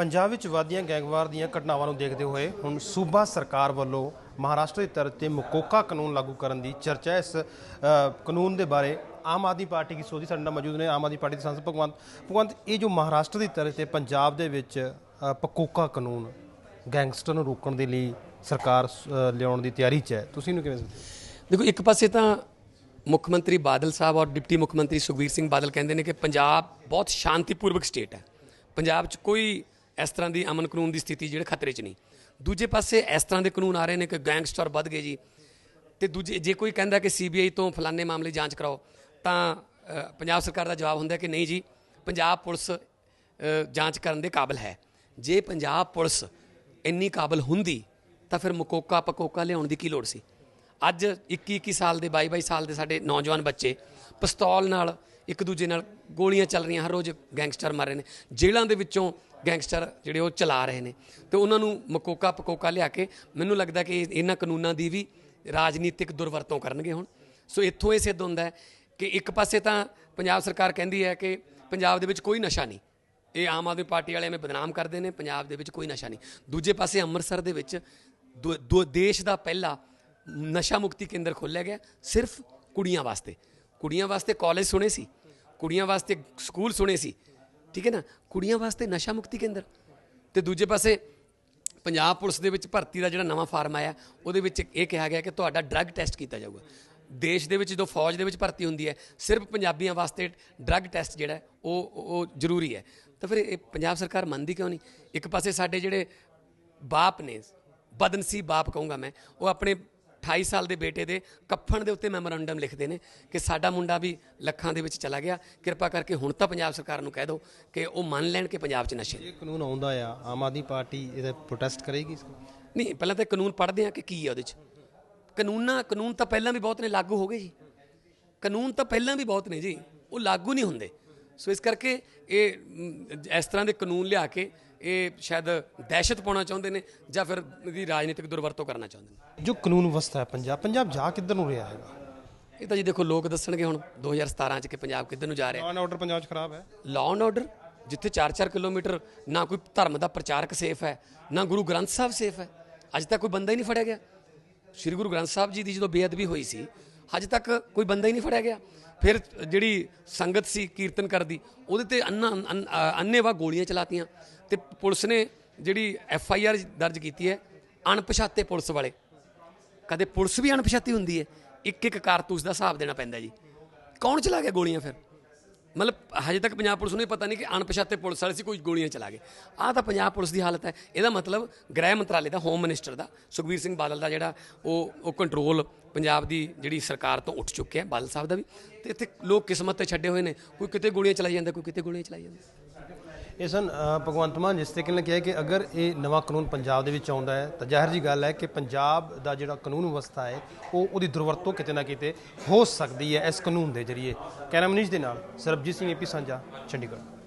ਪੰਜਾਬ ਵਿੱਚ ਵਾਦੀਆਂ ਗੈਂਗਵਾਰ ਦੀਆਂ ਘਟਨਾਵਾਂ ਨੂੰ ਦੇਖਦੇ ਹੋਏ ਹੁਣ ਸੂਬਾ ਸਰਕਾਰ ਵੱਲੋਂ ਮਹਾਰਾਸ਼ਟਰ ਦੀ ਤਰਜ਼ ਤੇ ਮਕੋਕਾ ਕਾਨੂੰਨ ਲਾਗੂ ਕਰਨ ਦੀ ਚਰਚਾ ਇਸ ਕਾਨੂੰਨ ਦੇ ਬਾਰੇ ਆਮ ਆਦਮੀ ਪਾਰਟੀ ਦੀ ਸੋਧੀ ਸਾਡੇ ਨਾਲ ਮੌਜੂਦ ਨੇ। ਆਮ ਆਦਮੀ ਪਾਰਟੀ ਦੇ ਸੰਸਦ ਭਗਵੰਤ ਭਗਵੰਤ ਇਹ ਜੋ ਮਹਾਰਾਸ਼ਟਰ ਦੀ ਤਰਜ਼ ਤੇ ਪੰਜਾਬ ਦੇ ਵਿੱਚ ਪਕੋਕਾ ਕਾਨੂੰਨ ਗੈਂਗਸਟਰ ਨੂੰ ਰੋਕਣ ਦੇ ਲਈ ਸਰਕਾਰ ਅ, ਲਿਆਉਣ ਦੀ ਤਿਆਰੀ 'ਚ ਹੈ। ਤੁਸੀਂ ਇਹਨੂੰ ਕਿਵੇਂ ਦੇਖੋ ਇੱਕ ਪਾਸੇ ਤਾਂ ਮੁੱਖ ਮੰਤਰੀ ਬਾਦਲ ਸਾਹਿਬ ਔਰ ਡਿਪਟੀ ਮੁੱਖ ਮੰਤਰੀ ਸੁਖਵੀਰ ਸਿੰਘ ਬਾਦਲ ਕਹਿੰਦੇ ਨੇ ਕਿ ਪੰਜਾਬ ਬਹੁਤ ਸ਼ਾਂਤੀਪੂਰਵਕ ਸਟੇਟ ਹੈ। ਪੰਜਾਬ 'ਚ ਕੋਈ ਇਸ ਤਰ੍ਹਾਂ ਦੀ ਅਮਨ ਕਾਨੂੰਨ ਦੀ ਸਥਿਤੀ ਜਿਹੜੇ ਖਤਰੇ 'ਚ ਨਹੀਂ। ਦੂਜੇ ਪਾਸੇ ਇਸ ਤਰ੍ਹਾਂ ਦੇ ਕਾਨੂੰਨ ਆ ਰਹੇ ਨੇ ਕਿ ਗੈਂਗਸਟਰ ਵੱਧ ਗਏ ਜੀ। ਤੇ ਦੂਜੇ ਜੇ ਕੋਈ ਕਹਿੰਦਾ ਕਿ ਸੀਬੀਆਈ ਤੋਂ ਫਲਾਣੇ ਮਾਮਲੇ ਜਾਂਚ ਕਰਾਓ, ਤਾਂ ਪੰਜਾਬ ਸਰਕਾਰ ਦਾ ਜਵਾਬ ਹੁੰਦਾ ਕਿ ਨਹੀਂ ਜੀ, ਪੰਜਾਬ ਪੁਲਿਸ ਜਾਂਚ ਕਰਨ ਦੇ ਕਾਬਿਲ ਹੈ। ਜੇ ਪੰਜਾਬ ਪੁਲਿਸ ਇੰਨੀ ਕਾਬਿਲ ਹੁੰਦੀ, ਤਾਂ ਫਿਰ ਮਕੋਕਾ ਪਕੋਕਾ ਲਿਆਉਣ ਦੀ ਕੀ ਲੋੜ ਸੀ? ਅੱਜ 21 21 ਸਾਲ ਦੇ 22 22 ਸਾਲ ਦੇ ਸਾਡੇ ਨੌਜਵਾਨ ਬੱਚੇ ਪਿਸਤੌਲ ਨਾਲ ਇੱਕ ਦੂਜੇ ਨਾਲ ਗੋਲੀਆਂ ਚੱਲ ਰਹੀਆਂ, ਹਰ ਰੋਜ਼ ਗੈਂਗਸਟਰ ਮਾਰ ਰਹੇ ਨੇ। ਜੇਲ੍ਹਾਂ ਦੇ ਵਿੱਚੋਂ ਗੈਂਗਸਟਰ ਜਿਹੜੇ ਉਹ ਚਲਾ ਰਹੇ ਨੇ। ਤੇ ਉਹਨਾਂ ਨੂੰ ਮਕੋਕਾ ਪਕੋਕਾ ਲਿਆ ਕੇ ਮੈਨੂੰ ਲੱਗਦਾ ਕਿ ਇਹਨਾਂ ਕਾਨੂੰਨਾਂ ਦੀ ਵੀ ਰਾਜਨੀਤਿਕ ਦੁਰਵਰਤੋਂ ਕਰਨਗੇ ਹੁਣ। ਸੋ ਇੱਥੋਂ ਇਹ ਸਿੱਧ ਹੁੰਦਾ ਹੈ ਕਿ ਇੱਕ ਪਾਸੇ ਤਾਂ ਪੰਜਾਬ ਸਰਕਾਰ ਕਹਿੰਦੀ ਹੈ ਕਿ ਪੰਜਾਬ ਦੇ ਵਿੱਚ ਕੋਈ ਨਸ਼ਾ ਨਹੀਂ। ਇਹ ਆਮ ਆਦਮੀ ਪਾਰਟੀ ਵਾਲੇ ਐਵੇਂ ਬਦਨਾਮ ਕਰਦੇ ਨੇ, ਪੰਜਾਬ ਦੇ ਵਿੱਚ ਕੋਈ ਨਸ਼ਾ ਨਹੀਂ। ਦੂਜੇ ਪਾਸੇ ਅੰਮ੍ਰਿਤਸਰ ਦੇ ਵਿੱਚ ਦੋ- ਦੋ, ਦੇਸ਼ ਦਾ ਪਹਿਲਾ ਨਸ਼ਾ ਮੁਕਤੀ ਕੇਂਦਰ ਖੋਲ੍ਹਿਆ ਗਿਆ, ਸਿਰਫ ਕੁੜੀਆਂ ਵਾਸਤੇ। ਕੁੜੀਆਂ ਵਾਸਤੇ ਕਾਲਜ ਸੁਣੇ ਸੀ। ਕੁੜੀਆਂ ਵਾਸਤੇ ਸਕੂਲ ਸੁਣੇ ਸੀ। ਠੀਕ ਹੈ ਨਾ? ਕੁੜੀਆਂ ਵਾਸਤੇ ਨਸ਼ਾ ਮੁਕਤੀ ਕੇਂਦਰ। ਤੇ ਦੂਜੇ ਪਾਸੇ ਪੰਜਾਬ ਪੁਲਿਸ ਦੇ ਵਿੱਚ ਭਰਤੀ ਦਾ ਜਿਹੜਾ ਨਵਾਂ ਫਾਰਮ ਆਇਆ, ਉਹਦੇ ਵਿੱਚ ਇਹ ਕਿਹਾ ਗਿਆ ਕਿ ਤੁਹਾਡਾ ਡਰੱਗ ਟੈਸਟ ਕੀਤਾ ਜਾਊਗਾ। ਦੇਸ਼ ਦੇ ਵਿੱਚ ਜਦੋਂ ਫੌਜ ਦੇ ਵਿੱਚ ਭਰਤੀ ਹੁੰਦੀ ਹੈ, ਸਿਰਫ ਪੰਜਾਬੀਆਂ ਵਾਸਤੇ ਡਰੱਗ ਟੈਸਟ ਜਿਹੜਾ ਉਹ ਉਹ ਜ਼ਰੂਰੀ ਹੈ। ਤਾਂ ਫਿਰ ਇਹ ਪੰਜਾਬ ਸਰਕਾਰ ਮੰਨਦੀ ਕਿਉਂ ਨਹੀਂ? ਇੱਕ ਪਾਸੇ ਸਾਡੇ ਜਿਹੜੇ ਬਾਪ ਨੇ, ਬਦਨਸੀਬ ਬਾਪ ਕਹੂੰਗਾ ਮੈਂ, ਉਹ ਆਪਣੇ 28 ਸਾਲ ਦੇ ਬੇਟੇ ਦੇ ਕੱਫਣ ਦੇ ਉੱਤੇ ਮੈਮੋਰੰਡਮ ਲਿਖਦੇ ਨੇ ਕਿ ਸਾਡਾ ਮੁੰਡਾ ਵੀ ਲੱਖਾਂ ਦੇ ਵਿੱਚ ਚਲਾ ਗਿਆ। ਕਿਰਪਾ ਕਰਕੇ ਹੁਣ ਤਾਂ ਪੰਜਾਬ ਸਰਕਾਰ ਨੂੰ ਕਹਿ ਦਿਓ ਕਿ ਉਹ ਮੰਨ ਲੈਣ ਕਿ ਪੰਜਾਬ 'ਚ ਨਸ਼ੇ ਇਹ ਕਾਨੂੰਨ ਆਉਂਦਾ ਆ ਆਮ ਆਦਮੀ ਪਾਰਟੀ ਇਹਦਾ ਪ੍ਰੋਟੈਸਟ ਕਰੇਗੀ ਨਹੀਂ ਪਹਿਲਾਂ ਤਾਂ ਕਾਨੂੰਨ ਪੜ੍ਹਦੇ ਆ ਕਿ ਕੀ ਹੈ ਉਹਦੇ 'ਚ। ਕਾਨੂੰਨਾਂ ਕਾਨੂੰਨ ਤਾਂ ਪਹਿਲਾਂ ਵੀ ਬਹੁਤ ਨੇ ਲਾਗੂ ਹੋ ਗਏ ਜੀ। ਕਾਨੂੰਨ ਤਾਂ ਪਹਿਲਾਂ ਵੀ ਬਹੁਤ ਨੇ ਜੀ। ਉਹ ਲਾਗੂ ਨਹੀਂ ਹੁੰਦੇ। ਸੋ ਇਸ ਕਰਕੇ ਇਹ ਇਸ ਤਰ੍ਹਾਂ ਦੇ ਕਾਨੂੰਨ ਲਿਆ ਕੇ ਇਹ ਸ਼ਾਇਦ ਦਹਿਸ਼ਤ ਪਾਉਣਾ ਚਾਹੁੰਦੇ ਨੇ ਜਾਂ ਫਿਰ ਇਹਦੀ ਰਾਜਨੀਤਿਕ ਦੁਰਵਰਤੋਂ ਕਰਨਾ ਚਾਹੁੰਦੇ ਨੇ। ਜੋ ਕਾਨੂੰਨ ਵਿਵਸਥਾ ਹੈ ਪੰਜਾਬ ਪੰਜਾਬ ਜਾ ਕਿੱਧਰ ਨੂੰ ਰਿਹਾ ਹੈਗਾ? ਇਹ ਤਾਂ ਜੀ ਦੇਖੋ ਲੋਕ ਦੱਸਣਗੇ ਹੁਣ 2017 ਚ ਕਿ ਪੰਜਾਬ ਕਿੱਧਰ ਨੂੰ ਜਾ ਰਿਹਾ। ਲਾਅ ਐਂਡ ਆਰਡਰ ਪੰਜਾਬ 'ਚ ਖਰਾਬ ਹੈ। ਲਾਅ ਐਂਡ ਆਰਡਰ ਜਿੱਥੇ 4-4 ਕਿਲੋਮੀਟਰ ਨਾ ਕੋਈ ਧਰਮ ਦਾ ਪ੍ਰਚਾਰਕ ਸੇਫ ਹੈ ਨਾ ਗੁਰੂ ਗ੍ਰੰਥ ਸਾਹਿਬ ਸੇਫ ਹੈ। ਅੱਜ ਤੱਕ ਕੋਈ ਬੰਦਾ ਹੀ ਨਹੀਂ ਫੜਿਆ ਗਿਆ। ਸ੍ਰੀ ਗੁਰੂ ਗ੍ਰੰਥ ਸਾਹਿਬ ਜੀ ਦੀ ਜਦੋਂ ਬੇਅਦਬੀ ਹੋਈ ਸੀ ਅੱਜ ਤੱਕ ਕੋਈ ਬੰਦਾ ਹੀ ਨਹੀਂ ਫੜਿਆ ਗਿਆ। ਫਿਰ ਜਿਹੜੀ ਸੰਗਤ ਸੀ ਕੀਰਤਨ ਕਰਦੀ, ਉਹਦੇ ਤੇ ਅੰਨਾ ਅੰਨ- ਗੋਲੀਆਂ ਚਲਾਤੀਆਂ। ਤੇ ਪੁਲਿਸ ਨੇ ਜਿਹੜੀ ਐਫ ਆਈ ਆਰ ਦਰਜ ਕੀਤੀ ਹੈ, ਅਣਪਛਾਤੇ ਪੁਲਿਸ ਵਾਲੇ। ਕਦੇ ਪੁਲਿਸ ਵੀ ਅਣਪਛਾਤੀ ਹੁੰਦੀ ਹੈ? ਇੱਕ ਇੱਕ ਕਾਰਤੂਸ ਦਾ ਹਿਸਾਬ ਦੇਣਾ ਪੈਂਦਾ ਜੀ। ਕੌਣ ਚਲਾ ਗਿਆ ਗੋਲੀਆਂ ਫਿਰ? ਮਤਲਬ ਹਜੇ ਤੱਕ ਪੰਜਾਬ ਪੁਲਿਸ ਨੂੰ ਇਹ ਪਤਾ ਨਹੀਂ ਕਿ ਅਣਪਛਾਤੇ ਪੁਲਿਸ ਵਾਲੇ ਸੀ, ਕੋਈ ਗੋਲੀਆਂ ਚਲਾ ਗਏ। ਆਹ ਤਾਂ ਪੰਜਾਬ ਪੁਲਿਸ ਦੀ ਹਾਲਤ ਹੈ। ਇਹਦਾ ਮਤਲਬ ਗ੍ਰਹਿ ਮੰਤਰਾਲੇ ਦਾ ਹੋਮ ਮਿਨਿਸਟਰ ਦਾ, ਸੁਖਬੀਰ ਸਿੰਘ ਬਾਦਲ ਦਾ ਜਿਹੜਾ ਉਹ ਉਹ ਕੰਟਰੋਲ ਪੰਜਾਬ ਦੀ ਜਿਹੜੀ ਸਰਕਾਰ ਤੋਂ ਉੱਠ ਚੁੱਕਿਆ ਬਾਦਲ ਸਾਹਿਬ ਦਾ ਵੀ। ਤੇ ਇੱਥੇ ਲੋਕ ਕਿਸਮਤ ਤੇ ਛੱਡੇ ਹੋਏ ਨੇ। ਕੋਈ ਕਿਤੇ ਗੋਲੀਆਂ ਚਲਾਈ ਜਾਂਦਾ, ਕੋਈ ਕਿਤੇ ਗੋਲੀਆਂ ਚਲਾਈ ਜਾਂਦਾ। ਇਹ ਸਨ ਭਗਵੰਤ ਮਾਨ, ਜਿਸ ਤਰੀਕੇ ਨਾਲ ਕਿਹਾ ਕਿ ਅਗਰ ਇਹ ਨਵਾਂ ਕਾਨੂੰਨ ਪੰਜਾਬ ਦੇ ਵਿੱਚ ਆਉਂਦਾ ਹੈ, ਤਾਂ ਜ਼ਾਹਿਰ ਜੀ ਗੱਲ ਹੈ ਕਿ ਪੰਜਾਬ ਦਾ ਜਿਹੜਾ ਕਾਨੂੰਨ ਵਿਵਸਥਾ ਹੈ, ਉਹ ਉਹਦੀ ਦੁਰਵਰਤੋਂ ਕਿਤੇ ਨਾ ਕਿਤੇ ਹੋ ਸਕਦੀ ਹੈ ਇਸ ਕਾਨੂੰਨ ਦੇ ਜ਼ਰੀਏ। ਕੈਮਰਾ ਮਨੀਸ਼ ਦੇ ਨਾਲ ਸਰਬਜੀਤ ਸਿੰਘ ਏਪੀ ਸਾਂਝਾ, ਚੰਡੀਗੜ੍ਹ।